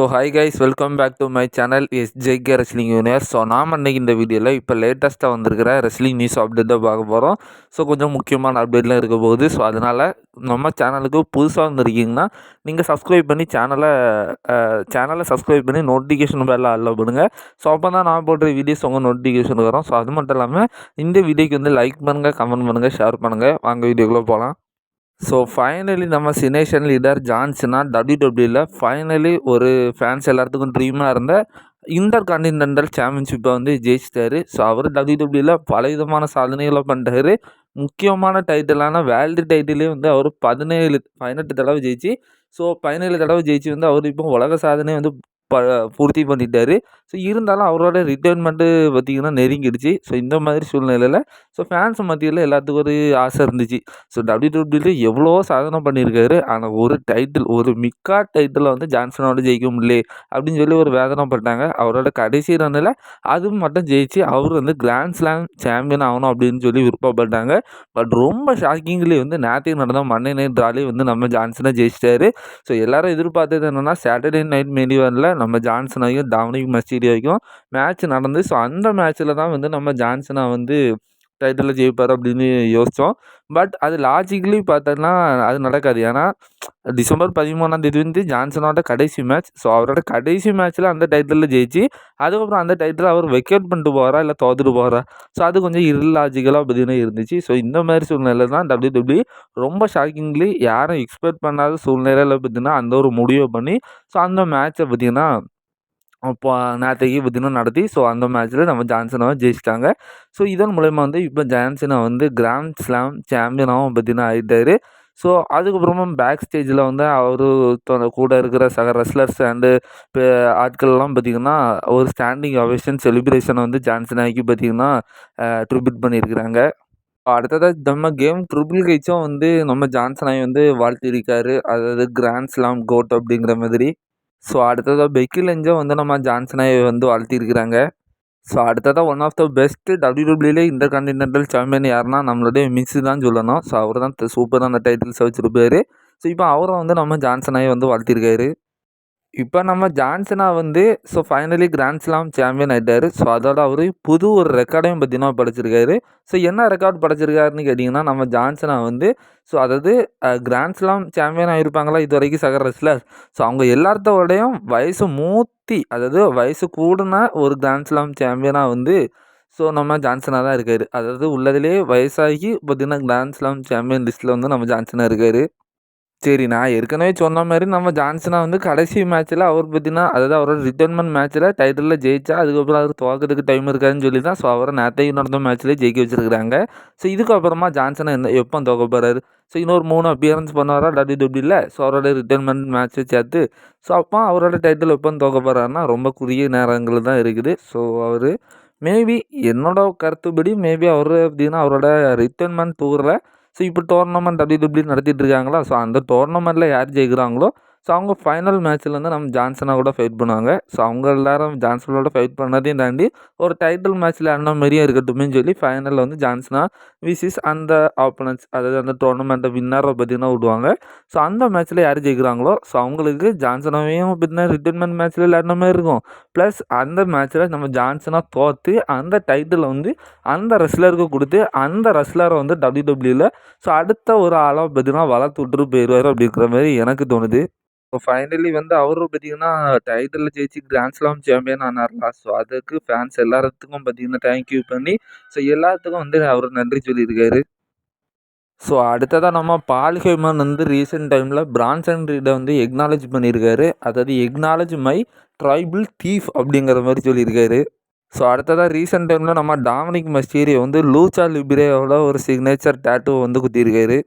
So hi guys welcome back to my channel S JK wrestling யூனியர் so நாம் அன்றைக்கி இந்த வீடியோவில் இப்போ லேட்டஸ்ட்டாக வந்திருக்கிற ரெஸ்லிங் நியூஸ் அப்டேட் தான் பார்க்க போகிறோம் ஸோ கொஞ்சம் முக்கியமான அப்டேட்லாம் இருக்க போகுது. ஸோ அதனால் நம்ம சேனலுக்கு புதுசாக வந்திருக்கீங்கன்னா நீங்கள் சப்ஸ்கிரைப் பண்ணி சேனலை சேனலை சப்ஸ்கிரைப் பண்ணி நோட்டிஃபிகேஷன் பேரில் அல்ல பண்ணுங்கள் ஸோ அப்போ தான் நான் போடுற வீடியோஸ் உங்கள் நோட்டிஃபிகேஷன் வரும். ஸோ அது மட்டும் இல்லாமல் இந்த வீடியோக்கு வந்து லைக் பண்ணுங்கள் கமெண்ட் பண்ணுங்கள் ஷேர் பண்ணுங்கள் வாங்க வீடியோக்குள்ளே போகலாம் ஸோ ஃபைனலி நம்ம சினேஷன் லீடர் ஜான்சனா டபிள்யூடபிள்யூவில் ஃபைனலி ஒரு ஃபேன்ஸ் எல்லாத்துக்கும் ட்ரீமாக இருந்த இன்டர் கான்டினென்டல் சாம்பியன்ஷிப்பை வந்து ஜெயிச்சிட்டாரு. ஸோ அவர் டபிள்யூடபிள்யூவில் பல விதமான சாதனைகளை பண்ணுறாரு முக்கியமான டைட்டிலான வேல்டு டைட்டிலே வந்து அவர் பதினேழு பதினெட்டு தடவை ஜெயிச்சு ஸோ பதினேழு தடவை ஜெயிச்சு வந்து அவர் இப்போ உலக சாதனை வந்து ப பூர்த்தி பண்ணிட்டாரு. ஸோ இருந்தாலும் அவரோட ரிட்டைர்மெண்ட்டு பார்த்திங்கன்னா நெருங்கிடுச்சு. ஸோ இந்த மாதிரி சூழ்நிலையில் ஸோ ஃபேன்ஸ் மத்தியில் எல்லாத்துக்கும் ஒரு ஆசை இருந்துச்சு. ஸோ டபிள்யூ டபிள்யூ எவ்வளோ சாதனை பண்ணியிருக்காரு. ஆனால் ஒரு டைட்டில் ஒரு மிக்கா டைட்டில் வந்து ஜான்சனோட ஜெயிக்க முடியல அப்படின்னு சொல்லி ஒரு வேதனைப்பட்டாங்க அவரோட கடைசி ரன்னில் அதுவும் மட்டும் ஜெயிச்சு அவர் வந்து கிராண்ட் ஸ்லாம் சாம்பியன் ஆகணும் அப்படின்னு சொல்லி விருப்பப்பட்டாங்க. பட் ரொம்ப ஷாக்கிங்லி வந்து நேற்றுக்கு நடந்த மண்டே நைட் ட்ராலி வந்து நம்ம ஜான்சனை ஜெயிச்சிட்டாரு. ஸோ எல்லாரும் எதிர்பார்த்தது என்னென்னா சாட்டர்டே நைட் மெனிவனில் நம்ம ஜான்சனாயும் டாமினிக் மஸ்டீரியோக்கும் மேட்ச் நடந்து ஸோ அந்த மேட்ச்சில் தான் வந்து நம்ம ஜான்சனா வந்து டைட்டிலில் ஜெயிப்பார் அப்படின்னு யோசித்தோம் பட் அது லாஜிக்கலி பார்த்தோன்னா அது நடக்காது. ஏன்னா டிசம்பர் பதிமூணாம் தேதி வந்து ஜான்சனோட கடைசி மேட்ச் ஸோ அவரோட கடைசி மேட்ச்சில் அந்த டைட்டிலில் ஜெயிச்சு அதுக்கப்புறம் அந்த டைட்டில் அவர் வெக்கேட் பண்ணிட்டு போகிறா இல்லை தோத்துட்டு போகிறா ஸோ அது கொஞ்சம் இல்லாஜிக்கலாக பார்த்தீங்கன்னா இருந்துச்சு. ஸோ இந்த மாதிரி சூழ்நிலை தான் டபிள்யூ டபிள்யூ ரொம்ப ஷாக்கிங்லி யாரும் எக்ஸ்பெக்ட் பண்ணாத சூழ்நிலையில் பார்த்தீங்கன்னா அந்த ஒரு முடிவை பண்ணி ஸோ அந்த மேட்ச்சை பார்த்திங்கன்னா அப்போ நேற்றைக்கு பார்த்தீங்கன்னா நடத்தி ஸோ அந்த மேட்ச்சில் நம்ம ஜான்சனை ஜெயிச்சிட்டாங்க. ஸோ இதன் மூலயமா வந்து இப்போ ஜான்சனா வந்து கிராண்ட் ஸ்லாம் சாம்பியனாகவும் பார்த்தீங்கன்னா ஆகிட்டார் ஸோ அதுக்கப்புறமா பேக் ஸ்டேஜில் வந்து அவர் கூட இருக்கிற சக ரெஸ்லர்ஸ் அண்டு இப்போ ஆட்கள்லாம் பார்த்திங்கன்னா ஒரு ஸ்டாண்டிங் அவேஷன் செலிப்ரேஷனை வந்து ஜான்சனாக்கி பார்த்திங்கன்னா ட்ரிபியூட் பண்ணியிருக்கிறாங்க. அடுத்ததாக நம்ம கேம் ட்ரிபிள் கைச்சும் வந்து நம்ம ஜான்சனாய் வந்து வாழ்த்திருக்காரு அதாவது கிராண்ட் ஸ்லாம் கோட் அப்படிங்கிற மாதிரி. ஸோ அடுத்ததாக பெக்கி லெஞ்சோ வந்து நம்ம ஜான்சனை வந்து வாழ்த்திருக்கிறாங்க ஸோ அடுத்ததாக ஒன் ஆஃப் த பெஸ்ட்டு டபிள்யூடபிள்யூலே இன்டர் கான்டினென்டல் சாம்பியன் யாருன்னா நம்மளுடைய மிஸ் தான் சொல்லணும். ஸோ அவர் தான் சூப்பராக அந்த டைட்டில்ஸை வச்சுருப்பாரு ஸோ இப்போ அவரை வந்து நம்ம ஜான்சனாயை வந்து வாழ்த்திருக்காரு இப்போ நம்ம ஜான்சனா வந்து so finally grand slam champion ஆகிட்டார் ஸோ அதோட அவர் புது ஒரு ரெக்கார்டையும் பார்த்தீங்கன்னா படைச்சிருக்காரு. ஸோ என்ன ரெக்கார்ட் படைச்சிருக்காருன்னு கேட்டிங்கன்னா நம்ம ஜான்சனா வந்து ஸோ அதாவது கிராண்ட் ஸ்லாம் சாம்பியன் ஆகிருப்பாங்களா இது வரைக்கும் சகர ரெஸ்லர் ஸோ அவங்க எல்லாத்தோடையும் வயசு மூத்தி அதாவது வயசு கூடுன ஒரு கிராண்ட் ஸ்லாம் சாம்பியனாக வந்து ஸோ நம்ம ஜான்சனாக தான் இருக்கார். அதாவது உள்ளதுலேயே வயசாகி பார்த்திங்கன்னா கிராண்ட் ஸ்லாம் சாம்பியன் லிஸ்ட்டில் வந்து நம்ம ஜான்சனாக இருக்கார். சரி நான் ஏற்கனவே சொன்ன மாதிரி நம்ம ஜான்சனா வந்து கடைசி மேட்ச்சில் அவர் பார்த்தீங்கன்னா அதாவது அவரோட ரிட்டர்மெண்ட் மேட்ச்சில் டைட்டிலில் ஜெயிச்சா அதுக்கப்புறம் அவர் துவக்கிறதுக்கு டைம் இருக்காதுன்னு சொல்லி தான் ஸோ அவரை நேற்றையும் நடந்த மேட்ச்லேயே ஜெயிக்க வச்சுருக்காங்க ஸோ இதுக்கப்புறமா ஜான்சனை என்ன எப்போ துவக்க போகிறாரு ஸோ இன்னொரு மூணு அப்பியரன்ஸ் பண்ணுவாரா டபிள்யூ இல்லை ஸோ அவரோட ரிட்டர்ன்மெண்ட் மேட்ச்சை சேர்த்து. ஸோ அப்போ அவரோட டைட்டில் எப்போ துவக்க போகிறாருன்னா ரொம்ப குறுகிய நேரங்கள் தான் இருக்குது. ஸோ அவர் மேபி என்னோட கருத்துப்படி மேபி அவர் அப்படின்னா அவரோட ரிட்டர்ன்மெண்ட் டூரில் ஸோ இப்போ டோர்னமெண்ட் அப்படி இப்படி நடத்திட்டு இருக்காங்களா? ஸோ அந்த டோர்னமெண்ட்டில் யார் ஜெயிக்கிறாங்களோ ஸோ அவங்க ஃபைனல் மேட்ச்சில் வந்து நம்ம ஜான்சனாக கூட ஃபைட் பண்ணுவாங்க. ஸோ அவங்க எல்லாரும் ஜான்சனோட ஃபைட் பண்ணதையும் தாண்டி ஒரு டைட்டில் மேட்ச்சில் அண்ணன் மாரியே இருக்கட்டுமே சொல்லி ஃபைனலில் வந்து ஜான்சனா விசிஸ் அந்த ஆப்பனன்ஸ் அதாவது அந்த டோர்னமெண்ட்டை வின்னரை பார்த்தீங்கன்னா விடுவாங்க. ஸோ அந்த மேட்ச்சில் யார் ஜெயிக்கிறாங்களோ ஸோ அவங்களுக்கு ஜான்சனாவையும் பார்த்தீங்கன்னா ரிட்டர்ன்மெண்ட் மேட்ச்சில் விளையாடின மாதிரி இருக்கும். ப்ளஸ் அந்த மேட்ச்சில் நம்ம ஜான்சனாக தோற்று அந்த டைட்டில் வந்து அந்த ரெஸ்லருக்கு கொடுத்து அந்த ரெஸ்லரை வந்து டபிள்யூ டபிள்யூவில் ஸோ அடுத்த ஒரு ஆளாக பார்த்தீங்கன்னா வளர்த்து விட்டுட்டு போயிடுவார் அப்படிங்கிற மாதிரி எனக்கு தோணுது. இப்போ ஃபைனலி வந்து அவரும் பார்த்தீங்கன்னா டைட்டிலில் ஜெயிச்சு கிராண்ட் ஸ்லாம் சாம்பியன் ஆனார்லா. ஸோ அதுக்கு ஃபேன்ஸ் எல்லாத்துக்கும் பார்த்தீங்கன்னா தேங்க்யூ பண்ணி ஸோ எல்லாத்துக்கும் வந்து அவர் நன்றி சொல்லியிருக்காரு. ஸோ அடுத்ததாக நம்ம பால் வந்து ரீசெண்ட் டைமில் பிரான்சன் ரீடை வந்து எக்னாலஜ் பண்ணியிருக்காரு. அதாவது எக்னாலஜ் மை ட்ரைபிள் தீஃப் அப்படிங்கிற மாதிரி சொல்லியிருக்காரு. ஸோ அடுத்ததாக ரீசெண்ட் டைமில் நம்ம டாமினிக் மஸ்டீரியை வந்து லூச்சா லிபிரேவோட ஒரு சிக்னேச்சர் டேட்டூ வந்து குத்திருக்காரு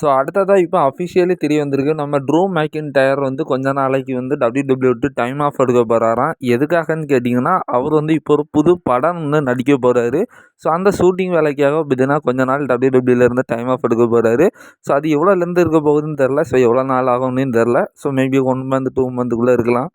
ஸோ அடுத்ததாக இப்போ அஃபிஷியலி தெரிய வந்திருக்கு நம்ம ட்ரூ மேக்கின் டயர் வந்து கொஞ்ச நாளைக்கு வந்து டபிள்யூ டபிள்யூ விட்டு டைம் ஆஃப் எடுக்க போகிறாராம் எதுக்காகன்னு கேட்டிங்கன்னா அவர் வந்து இப்போ ஒரு புது படம் வந்து நடிக்க போகிறாரு ஸோ அந்த ஷூட்டிங் வேலைக்காக பார்த்தீங்கன்னா கொஞ்ச நாள் டபிள்யூ டபிள்யூலேருந்து டைம் ஆஃப் எடுக்க போகிறாரு ஸோ அது எவ்வளோலேருந்து இருக்க போகுதுன்னு தெரில ஸோ எவ்வளோ நாள் ஆகும்னு தெரில so maybe one month two மந்த்துக்குள்ளே இருக்கலாம்.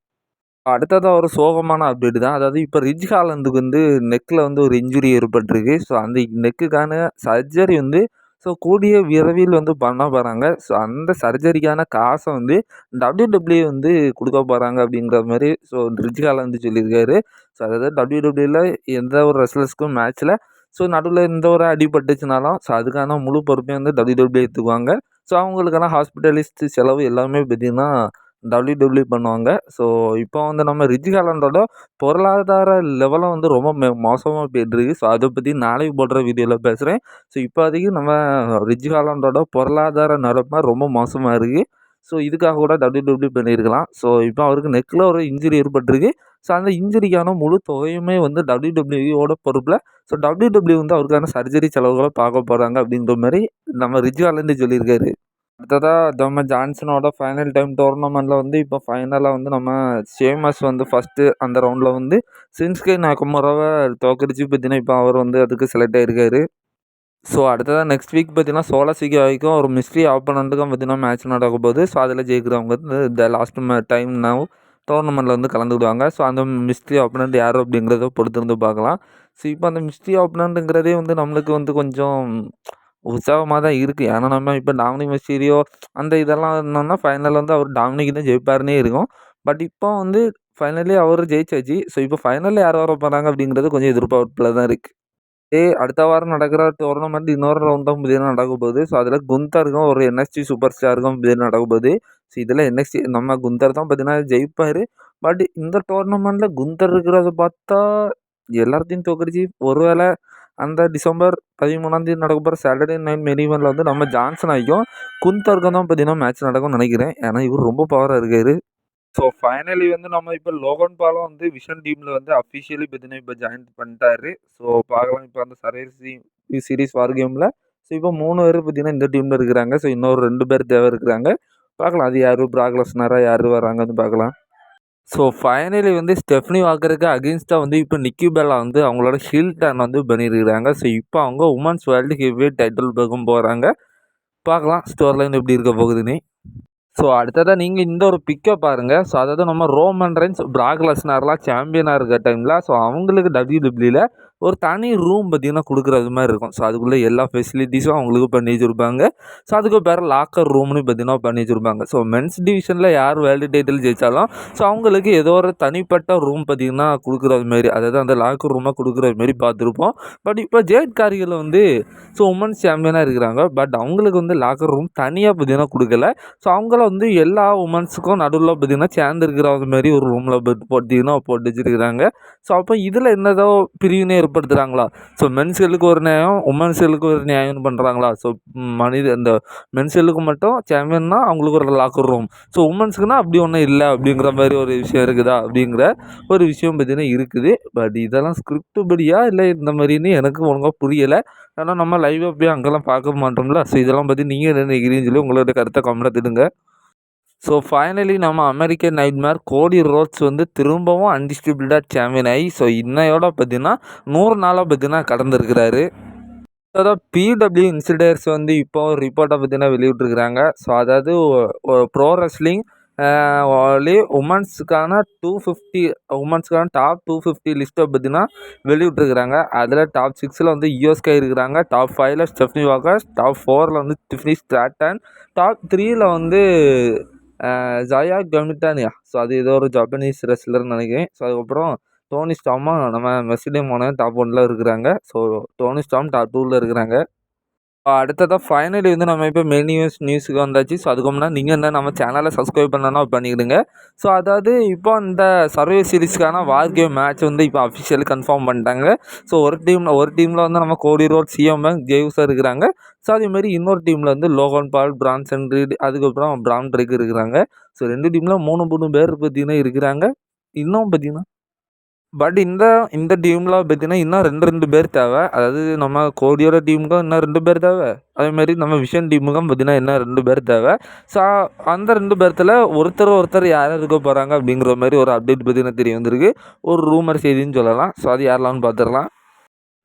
அடுத்ததாக ஒரு சோகமான அப்டேட் தான். அதாவது இப்போ ரிஜ் ஹாலந்துக்கு வந்து நெக்கில் வந்து ஒரு இன்ஜுரி ஏற்பட்டிருக்கு. ஸோ அந்த நெக்குக்கான சர்ஜரி வந்து ஸோ கூடிய விரைவில் வந்து பண்ண போகிறாங்க ஸோ அந்த சர்ஜரிக்கான காசை வந்து டபிள்யூடபிள்யூ வந்து கொடுக்க போகிறாங்க அப்படிங்கிற மாதிரி ஸோ ரிஜிகால வந்து சொல்லியிருக்காரு. ஸோ அதாவது டபிள்யூடபிள்யூவில் எந்த ஒரு ரெஸ்லர்ஸ்க்கும் மேட்ச்சில் ஸோ நடுவில் எந்த ஒரு அடிபட்டுச்சுனாலும் ஸோ அதுக்கான முழு பொறுப்பையும் வந்து டபிள்யூடபிள்யூ எடுத்துக்குவாங்க ஸோ அவங்களுக்கான ஹாஸ்பிட்டலிஸ்ட் செலவு எல்லாமே பார்த்திங்கன்னா டபிள்யூ டபிள்யூ பண்ணுவாங்க. ஸோ இப்போ வந்து நம்ம ரிஜி ஹாலண்டோட பொருளாதார லெவலும் வந்து ரொம்ப மே மோசமாக போயிட்டுருக்கு. ஸோ அதை பற்றி நாளைக்கு போடுற வீடியோவில் பேசுகிறேன் ஸோ இப்போதைக்கு நம்ம ரிஜி ஹாலண்டோட பொருளாதார நிலமை ரொம்ப மோசமாக இருக்குது ஸோ இதுக்காக கூட டபிள்யூ டபிள்யூ பண்ணியிருக்கலாம். ஸோ இப்போ அவருக்கு நெக்கில் ஒரு இன்ஜுரி ஏற்பட்டிருக்கு. ஸோ அந்த இன்ஜுரிக்கான முழு தொகையுமே வந்து டபிள்யூ டபிள்யூயோட பொறுப்பில் ஸோ டபிள்யூ டபிள்யூ வந்து அவருக்கான சர்ஜரி செலவுகளை பார்க்க போகிறாங்க அப்படின்ற மாதிரி நம்ம ரிஜி சொல்லியிருக்காரு. அடுத்ததாக நம்ம ஜான்சனோட ஃபைனல் டைம் டோர்னமெண்ட்டில் வந்து இப்போ ஃபைனலாக வந்து நம்ம சேமஸ் வந்து ஃபஸ்ட்டு அந்த ரவுண்டில் வந்து சின்ஸ்கே நாக்குமராவை தோக்கடிச்சு பார்த்தீங்கன்னா இப்போ அவர் வந்து அதுக்கு செலக்ட் ஆகிருக்காரு ஸோ அடுத்ததாக நெக்ஸ்ட் வீக் பார்த்தீங்கன்னா சோலா வரைக்கும் ஒரு மிஸ்ட்ரி ஆப்பனண்ட்டுக்கும் பார்த்தீங்கன்னா மேட்ச் நடக்க போகுது. ஸோ அதில் ஜெயிக்கிறவங்க வந்து த லாஸ்ட் டைம் நான் டோர்னமெண்ட்டில் வந்து கலந்துக்கிடுவாங்க. ஸோ அந்த மிஸ்ட்ரி ஆப்பனண்ட் யார் அப்படிங்கிறத பொறுத்திருந்து பார்க்கலாம். ஸோ இப்போ அந்த மிஸ்ட்ரி ஆப்பனண்ட்டுங்கிறதே வந்து நம்மளுக்கு வந்து கொஞ்சம் உற்சாகமாக தான் இருக்குது ஏன்னா நம்ம இப்போ டாமினிக் மெஸ்டீரியோ அந்த இதெல்லாம் இருந்தோம்னா ஃபைனலில் வந்து அவர் டாமினிக் தான் ஜெயிப்பாருன்னே இருக்கும். பட் இப்போ வந்து ஃபைனலி அவர் ஜெயிச்சாச்சு. ஸோ இப்போ ஃபைனலில் யார் வர போகிறாங்க அப்படிங்கிறது கொஞ்சம் எதிர்பார்ப்பில் தான் இருக்குது ஏ அடுத்த வாரம் நடக்கிற டோர்னமெண்ட் இன்னொரு ரவுண்ட் தான் பார்த்தீங்கன்னா நடக்க போகுது. ஸோ அதில் குந்தருக்கும் ஒரு என்எஸ்டி சூப்பர் ஸ்டாருக்கும் பார்த்தீங்கன்னா நடக்க போகுது. ஸோ இதில் என்எஸ்டி நம்ம குந்தர் தான் பார்த்தீங்கன்னா ஜெயிப்பார். பட் இந்த டோர்னமெண்ட்டில் குந்தர் இருக்கிறத பார்த்தா எல்லாத்தையும் தோக்கடிச்சு ஒருவேளை அந்த டிசம்பர் பதிமூணாந்தேதி நடக்க போகிற சாட்டர்டே நைட் மெயின் வந்து நம்ம ஜான்சன் ஆகிக்கும் குந்தர்க்கம் தான் பார்த்தீங்கன்னா மேட்ச் நடக்கும்னு நினைக்கிறேன். ஏன்னா இவர் ரொம்ப பவராக இருக்கார். ஸோ ஃபைனலி வந்து நம்ம இப்போ லோகன் பாலம் வந்து விஷன் டீமில் வந்து அஃபிஷியலி பார்த்தீங்கன்னா இப்போ ஜாயின் பண்ணிட்டாரு. ஸோ பார்க்கலாம். இப்போ அந்த சர்வீஸ் சீரீஸ் வார் கேமில் ஸோ இப்போ மூணு பேர் பார்த்தீங்கன்னா இந்த டீமில் இருக்கிறாங்க. ஸோ இன்னொரு ரெண்டு பேர் தேவை இருக்கிறாங்க. பார்க்கலாம். அது யார்? ப்ராக்லஸ்னாரா யார் வராங்கன்னு பார்க்கலாம். ஸோ ஃபைனலி வந்து ஸ்டெஃப்னி வாக்கருக்கு அகேன்ஸ்டாக வந்து இப்போ நிக்கி பெல்லா வந்து அவங்களோட ஹில் டேன் வந்து பண்ணியிருக்கிறாங்க ஸோ இப்போ அவங்க உமன்ஸ் வேர்ல்டு ஹெவி டைட்டில் பக்கம் போகிறாங்க பார்க்கலாம் ஸ்டோர் லைன் எப்படி இருக்க போகுதுன்னு. ஸோ அடுத்ததாக நீங்கள் இந்த ஒரு பிக்கை பாருங்கள் ஸோ அதாவது நம்ம ரோமன் ரைன்ஸ் பிராக்லஸ்னர்லாம் சாம்பியனாக இருக்க டைமில் ஸோ அவங்களுக்கு டபிள்யூ டபிள்யூவில் ஒரு தனி ரூம் பார்த்திங்கன்னா கொடுக்குறது மாதிரி இருக்கும். ஸோ அதுக்குள்ளே எல்லா ஃபெசிலிட்டிஸும் அவங்களுக்கு பண்ணி வச்சுருப்பாங்க. ஸோ அதுக்கு பேர் லாக்கர் ரூம்னு பார்த்திங்கன்னா பண்ணி வச்சுருப்பாங்க. ஸோ மென்ஸ் டிவிஷனில் யார் வேர்ல்டு டைட்டில் ஜெயித்தாலும் ஸோ அவங்களுக்கு ஏதோ ஒரு தனிப்பட்ட ரூம் பார்த்திங்கன்னா கொடுக்குறது மாரி அதாவது அந்த லாக்கர் ரூமாக கொடுக்குறது மாரி பார்த்துருப்போம் பட் இப்போ ஜேட் காரிகள் வந்து ஸோ உமன்ஸ் சாம்பியனாக இருக்கிறாங்க. பட் அவங்களுக்கு வந்து லாக்கர் ரூம் தனியாக பார்த்திங்கன்னா கொடுக்கல. ஸோ அவங்கள வந்து எல்லா உமன்ஸுக்கும் நடுவில் பார்த்திங்கன்னா சேர்ந்து இருக்கிற மாதிரி ஒரு ரூமில் போட்டிங்கன்னா போட்டு வச்சுருக்கிறாங்க. ஸோ அப்போ இதில் என்னதோ பிரிவினை ஏற்படுத்துகிறாங்களா ஸோ மென்ஸ்களுக்கு ஒரு நியாயம் உமன்ஸ்களுக்கு ஒரு நியாயம்னு பண்ணுறாங்களா ஸோ மனித இந்த மென்ஸ்களுக்கு மட்டும் சாம்பியன்னா அவங்களுக்கு ஒரு லாக்கர் ரூம் ஸோ உமன்ஸுக்குன்னா அப்படி ஒன்றும் இல்லை அப்படிங்கிற மாதிரி ஒரு விஷயம் இருக்குதா? அப்படிங்கிற ஒரு விஷயம் பார்த்தீங்கன்னா இருக்குது. பட் இதெல்லாம் ஸ்கிரிப்ட் படியா இல்லை இந்த மாதிரின்னு எனக்கு ஒழுங்காக புரியலை. ஏன்னா நம்ம லைவாக போய் அங்கெல்லாம் பார்க்க மாட்டோம்ல. ஸோ இதெல்லாம் பற்றி நீங்கள் என்ன நினைக்கிறீங்கன்னு சொல்லி உங்களோட கருத்தை கமெண்ட் திடுங்க. ஸோ ஃபைனலி நம்ம அமெரிக்கன் நைட்மேர் கோடி ரோட்ஸ் வந்து திரும்பவும் அன்டிஸ்ட்ரிபியூட்டட் சாம்பியன் ஆகி ஸோ இன்னையோட பார்த்தீங்கன்னா நூறு நாளாக பார்த்தீங்கன்னா கடந்திருக்கிறாரு. அதாவது பிடபிள்யூ இன்சிடர்ஸ் வந்து இப்போ ஒரு ரிப்போர்ட்டை பார்த்தீங்கன்னா வெளியிட்ருக்கிறாங்க ஸோ அதாவது ப்ரோ ரெஸ்லிங் ஒன்லி உமன்ஸுக்கான டூ ஃபிஃப்டி உமன்ஸுக்கான டாப் டூ ஃபிஃப்டி லிஸ்ட்டை பார்த்தீங்கன்னா வெளியிட்ருக்கிறாங்க அதில் டாப் சிக்ஸில் வந்து யூஎஸ்கே இருக்கிறாங்க. டாப் ஃபைவ்ல ஸ்டெஃப்னி வாக்கர்ஸ் டாப் ஃபோரில் வந்து டிஃப்னி ஸ்ட்ராட்டன் டாப் த்ரீயில் வந்து ஜயா கமிட்டானியா ஸோ அது ஏதோ ஒரு ஜப்பனீஸ் ரெஸ்லர்னு நினைக்கிறேன். ஸோ அதுக்கப்புறம் டோனி ஸ்டாமும் நம்ம மெஸ்டியம் போன டாப் ஒனில் இருக்கிறாங்க. ஸோ டோனி ஸ்டாம் டாப் டூவில் இருக்கிறாங்க. அடுத்ததாக ஃபைனலி வந்து நம்ம இப்போ மெயின் நியூஸ் நியூஸுக்கு வந்தாச்சு. ஸோ அதுக்கு முன்னாடி நீங்கள் என்ன நம்ம சேனலை சப்ஸ்கிரைப் பண்ணனா பண்ணிக்கிடுங்க ஸோ அதாவது இப்போ இந்த சர்வே சீரிஸ்க்கான வார் கேம் மேட்ச் வந்து இப்போ அஃபிஷியலி கன்ஃபார்ம் பண்ணிட்டாங்க. ஸோ ஒரு டீமில் ஒரு டீமில் வந்து நம்ம கோடி ரோட் சிஎம் பேங்க் ஜெய்வ்ஸாக இருக்கிறாங்க. ஸோ அதேமாதிரி இன்னொரு டீமில் வந்து லோகன் பால் பிரான்சன் ரீட் அதுக்கப்புறம் பிரான் ட்ரிக் இருக்கிறாங்க. ஸோ ரெண்டு டீமில் மூணு மூணு பேர் பார்த்தீங்கன்னா இருக்கிறாங்க. இன்னும் பார்த்தீங்கன்னா பட் இந்த இந்த டீமில் பார்த்தீங்கன்னா இன்னும் ரெண்டு ரெண்டு பேர் தேவை. அதாவது நம்ம கோடியோட டீமுக்கும் இன்னும் ரெண்டு பேர் தேவை. அதேமாரி நம்ம விஷன் டீமுக்கும் பார்த்தீங்கன்னா இன்னும் ரெண்டு பேர் தேவை. ஸோ அந்த ரெண்டு பேர்த்தில் ஒருத்தர் ஒருத்தர் யார் இருக்க போகிறாங்க அப்படிங்கிற மாதிரி ஒரு அப்டேட் பார்த்தீங்கன்னா தெரிய வந்திருக்கு. ஒரு ரூமர் செய்தின்னு சொல்லலாம். ஸோ அது யாரெல்லாம்னு பார்த்துடலாம்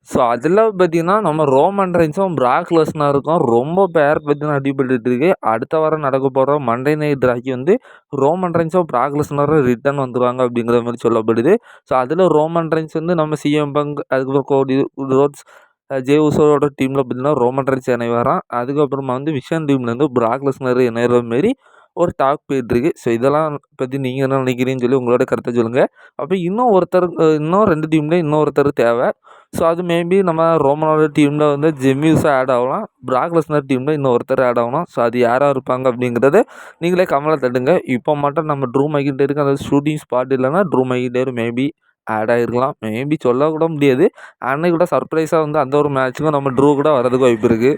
ஸோ அதில் பார்த்தீங்கன்னா நம்ம ரோமன் ரைன்ஸும் பிராக் லெஸ்னருக்கும் ரொம்ப பேர் பார்த்தீங்கன்னா அடிபட்டுட்டு இருக்கு. அடுத்த வாரம் நடக்க போகிற மண்டே நைட் ராக்கி வந்து ரோமன் ரைன்ஸும் பிராக் லெஸ்னரும் ரிட்டன் வந்துடுவாங்க அப்படிங்கிற மாதிரி சொல்லப்படுது. ஸோ அதில் ரோமன் ரைன்ஸ் வந்து நம்ம சிஎம் பங்க் அதுக்கப்புறம் கோடி ரோட்ஸ் ஜே டீமில் பார்த்தீங்கன்னா ரோமன் ரைன்ஸ் இணைவாராம் அதுக்கப்புறமா வந்து விஷன் டீம்லேருந்து பிராக் லெஸ்னர் இணையிற மாரி ஒரு டாக் போயிட்டுருக்கு ஸோ இதெல்லாம் பற்றி நீங்கள் என்ன நினைக்கிறீங்கன்னு சொல்லி உங்களோட கருத்தை சொல்லுங்கள் அப்போ இன்னும் ஒருத்தர் இன்னும் ரெண்டு டீம்லேயும் இன்னொருத்தர் தேவை. ஸோ அது மேபி நம்ம ரோமனோட டீமில் வந்து ஜெம்யூஸாக ஆட் ஆகலாம். பிராக் லெஸ்னர் டீமில் இன்னும் ஒருத்தர் ஆட் ஆகலாம் ஸோ அது யாராக இருப்பாங்க அப்படிங்கிறத நீங்களே கமலை தட்டுங்க. இப்போ மட்டும் நம்ம ட்ரூ மைக்கிட்டேருக்கு அந்த ஷூட்டிங் ஸ்பாட் இல்லைன்னா ட்ரூ மைக்கிட்டேரு மேபி ஆட் ஆகிருக்கலாம் மேபி சொல்ல கூட முடியாது. அன்னைக்கு கூட சர்ப்ரைஸாக வந்து அந்த ஒரு மேட்ச்சுக்கும் நம்ம ட்ரூ கூட வரதுக்கு வாய்ப்பு இருக்குது